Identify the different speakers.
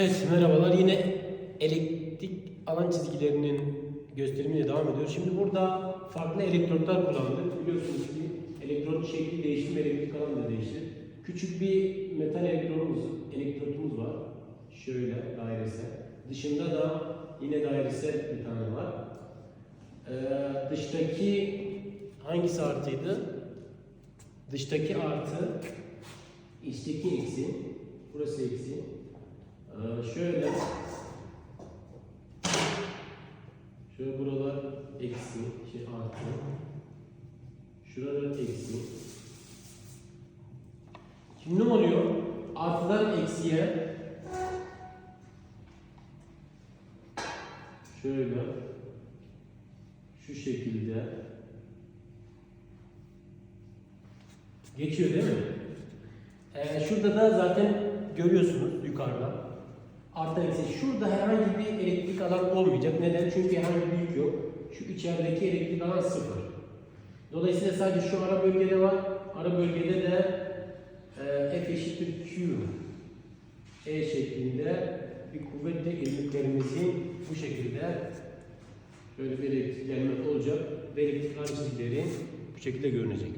Speaker 1: Evet merhabalar yine elektrik alan çizgilerinin gösterimiyle devam ediyor. Şimdi burada farklı elektrotlar kullandık. Biliyorsunuz ki elektrot şekli değişti ve elektrik alan da değişti. Küçük bir metal elektrodumuz, elektrotumuz var. Şöyle dairesel. Dışında da yine dairesel bir tane var. Ee, dıştaki hangisi artıydı? Dıştaki artı, içteki eksi. Burası eksi. Ee, şöyle şöyle buralar eksi, şey artı. Şuralar eksi. Şimdi ne oluyor? Artıdan eksiye şöyle şu şekilde geçiyor değil mi? Ee, şurada da zaten görüyorsunuz yukarıda. Artı eksi. Şurada herhangi bir elektrik alan olmayacak. Neden? Çünkü herhangi bir yük yok. Şu içerideki elektrik alan sıfır. Dolayısıyla sadece şu ara bölgede var. Ara bölgede de e, F eşittir Q E şeklinde bir kuvvetle ilmeklerimizin bu şekilde şöyle bir elektriklenme olacak ve elektrik alan çizgileri bu şekilde görünecek.